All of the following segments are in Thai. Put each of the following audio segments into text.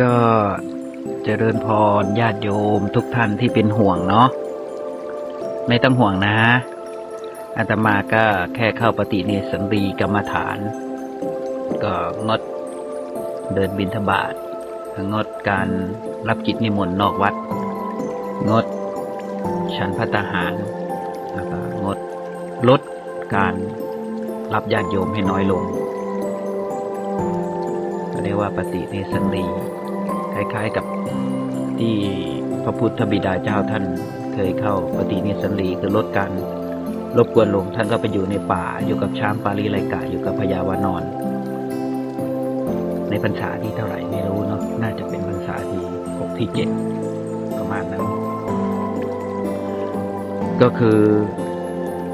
ก็เจริญพรญาติโยมทุกท่านที่เป็นห่วงเนาะไม่ต้องห่วงนะอาตมาก็แค่เข้าปฏิเนสันรีกรรมฐาน ก็งดเดินบิณฑบาตงดการรับกิจนิมนต์นอกวัด งดฉันพัตหารแล้วก็งดลดการรับญาติโยมให้น้อยลงเรียกว่าปฏิเนสันรี คล้าย ๆ กับที่พระพุทธบิดาเจ้าท่านเคยเข้าปฏิเนสันรีคือลดการรบกวนลงท่านก็ไปอยู่ในป่าอยู่กับช้างปาลีไลกะอยู่กับพญาวานอน ในพรรษาที่เท่าไหร่ไม่รู้เนาะน่าจะเป็นพรรษาที่หกที่เจ็ดประมาณนั้น ก็คือ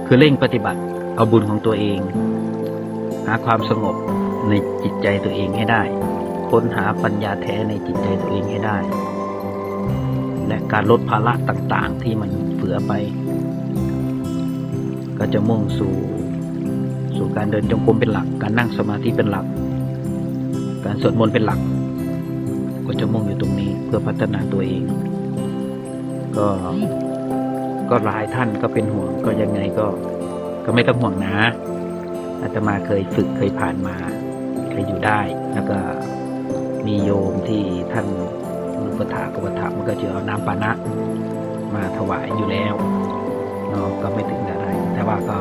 คือเร่งปฏิบัติเอาบุญของตัวเอง หาความสงบในจิตใจตัวเองให้ได้ ค้นหาปัญญาแท้ในจิตใจตัวเองให้ได้ และการลดภาระต่างๆ ที่มันเฟือไป ก็จะมุ่งสู่สู่การเดินจงกรมเป็นหลัก การนั่งสมาธิเป็นหลัก การสวดมนต์เป็นหลัก ก็จะมุ่งอยู่ตรงนี้เพื่อพัฒนาตัวเอง ก็ก็หลายท่านก็เป็นห่วงก็ยังไงก็ก็ไม่ต้องห่วงนะอาตมาเคยฝึกเคยผ่านมาเคยอยู่ได้แล้วก็ มีโยมที่ท่านอุปถากอุปถัมภ์ก็จะเอาน้ำปานะมาถวายอยู่แล้วเนาะก็ไม่ถึงอะไร แต่ว่าก็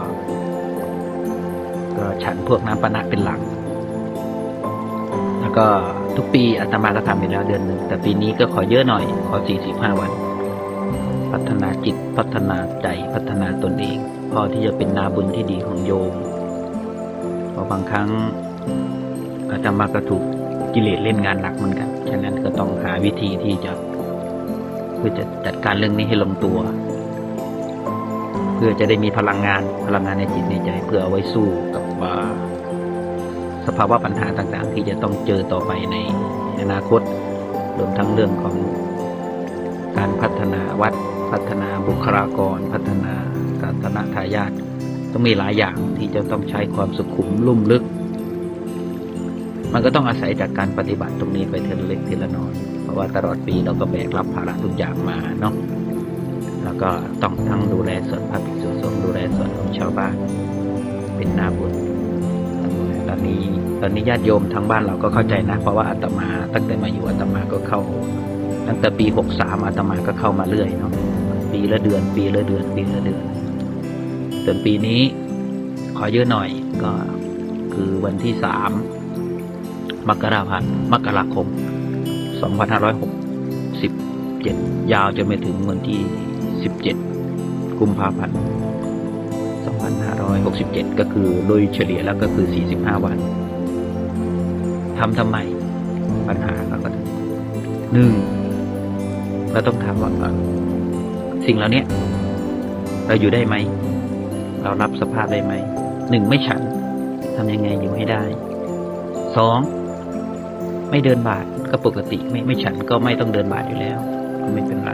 ก็ฉันพวกน้ำปานะเป็นหลัก แล้วก็ทุกปีอาตมาก็ทำไปแล้วเดือนหนึ่ง แต่ปีนี้ก็ขอเยอะหน่อย ขอ45วัน พัฒนาจิตพัฒนาใจพัฒนาตนเอง พอที่จะเป็นนาบุญที่ดีของโยมเพราะบางครั้งอาตมาก็ถูก กิเลสเล่นงานหนักเหมือนกัน ฉะนั้นก็ต้องหาวิธีที่จะเพื่อจะจัดการเรื่องนี้ให้ลงตัว เพื่อจะได้มีพลังงานพลังงานในจิตในใจ เพื่อเอาไว้สู้กับว่าสภาวะปัญหาต่างๆ ที่จะต้องเจอต่อไปในอนาคตรวมทั้งเรื่องของการพัฒนาวัด พัฒนาบุคลากร พัฒนาการธนทายาทต้องมีหลายอย่างที่จะต้องใช้ความสุขุมลุ่มลึก มันก็ต้องอาศัยจากการปฏิบัติตรงนี้ไปทีละเล็กทีละน้อยเพราะว่าตลอดปีเราก็แบกรับภาระทุกอย่างมาเนาะแล้วก็ต้องทั้งดูแลส่วนพระภิกษุสงฆ์ดูแลส่วนของชาวบ้าน เป็นนาบุญตอนนี้ตอนนี้ญาติโยมทางบ้านเราก็เข้าใจนะ เพราะว่าอาตมาตั้งแต่มาอยู่อาตมาก็เข้า ตั้งแต่ปีหกสามอาตมาก็เข้ามาเรื่อยเนาะปีละเดือน ปีละเดือน ปีละเดือนส่วนปีนี้ขอเยอะหน่อยก็คือวันที่สาม มกราพันมกราคมสองพันห้าร้อยาวจนไปถึงวันที่สิบเจ็ดกุมภาพันธ์สองพันห้าร้อยหกสิบเจ็ดก็คือโดยเฉลี่ยแล้วก็คือสี่สิบห้าวันทำทำไม ปัญหาเราก็หนึ่งเราต้องถามว่าสิ่งเหล่านี้เราอยู่ได้ไหม เรารับสภาพได้ไหมหนึ่งไม่ฉันทำยังไงอยู่ให้ได้สอง ไม่เดินบาทก็ปกติไม่ไม่ฉันก็ไม่ต้องเดินบาทอยู่แล้ว ก็ไม่เป็นไร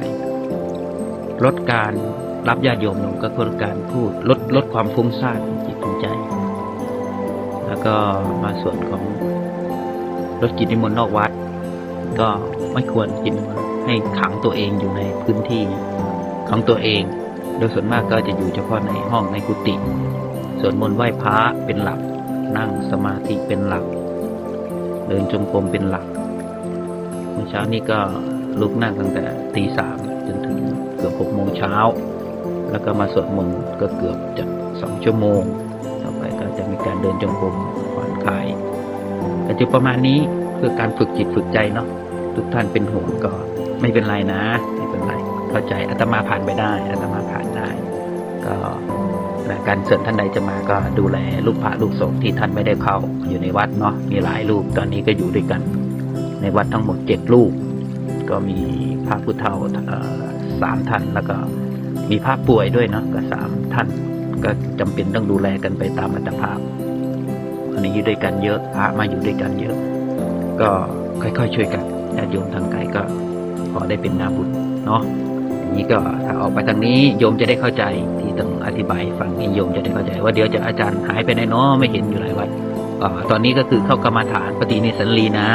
ลดการรับญาติโยมลงก็คือการพูดลดลดความฟุ้งซ่านจิตของใจ แล้วก็มาส่วนของลดกิจนิมนต์นอกวัด ก็ไม่ควรกินให้ขังตัวเองอยู่ในพื้นที่ของตัวเอง โดยส่วนมากก็จะอยู่เฉพาะในห้องในกุฏิสวดมนต์ไหว้พระเป็นหลัก นั่งสมาธิเป็นหลัก เดินจงกรมเป็นหลัก เมื่อเช้านี้ก็ลุกนั่งตั้งแต่ตีสามจนถึงเกือบหกโมงเช้า แล้วก็มาสวดมนต์ก็เกือบจะสองชั่วโมง ต่อไปก็จะมีการเดินจงกรมผ่อนคลายแต่จุดประมาณนี้เพื่อการฝึกจิตฝึกใจเนาะทุกท่านเป็นห่วงก็ไม่เป็นไรนะ ไม่เป็นไร เข้าใจอาตมาผ่านไปได้อาตมา การเสริญท่านใดจะมาก็ดูแลลูกพระลูกสงฆ์ที่ท่านไม่ได้เข้าอยู่ในวัดเนาะมีหลายรูปตอนนี้ก็อยู่ด้วยกัน ในวัดทั้งหมดเจ็ดรูป ก็มีพระพุทธเฒ่าสามท่านแล้วก็มีพระป่วยด้วยเนาะก็สามท่านก็จำเป็นต้องดูแลกันไปตามอัตภาพอันนี้อยู่ด้วยกันเยอะพระมาอยู่ด้วยกันเยอะ ก็ค่อยๆช่วยกันญาติโยมทางไกลก็ขอได้เป็นนาบุญเนาะ นี้ก็ถ้าออกไปทางนี้โยมจะได้เข้าใจที่ต้องอธิบายให้ฟังนี่โยมจะได้เข้าใจ ว่าเดี๋ยวจะอาจารย์หายไปไหนเนาะไม่เห็นอยู่หลายวันอตอนนี้ก็คือเข้ากรรมาฐานปฏินิสันลีนะ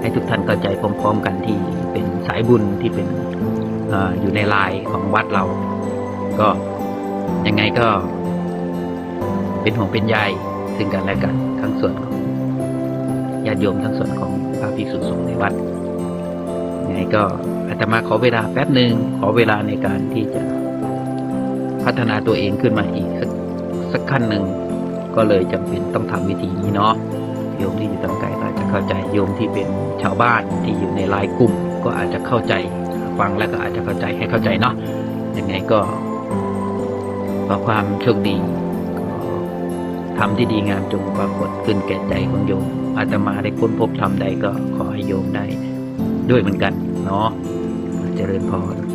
ให้ทุกท่านเข้าใจพร้อมๆกันที่เป็นสายบุญที่เป็นออยู่ในลายของวัดเรา ก็ยังไงก็ เป็นห่วงเป็นใยซึ่งกันและกันทั้งส่วนของญาติโยมทั้งส่วนของพระภิกษุสงฆ์ในวัด ไงก็อาตมาขอเวลาแป๊บหนึ่งขอเวลาในการที่จะพัฒนาตัวเองขึ้นมาอีกสักสักขั้นหนึ่งก็เลยจำเป็นต้องทำวิธีนี้เนาะโยมที่อยู่ตรงไกลก็อาจจะเข้าใจโยมที่เป็นชาวบ้านที่อยู่ในไลายกลุ่ม ก็อาจจะเข้าใจฟังแล้วก็อาจจะเข้าใจให้เข้าใจเนาะยังไงก็ขอความโชคดีทำที่ดีงามจงปรากฏขึ้นแก่ใจของโยมอาตมาได้ค้นพบทำใดก็ขอให้โยมได้ด้วยเหมือนกัน เนาะเจริญพร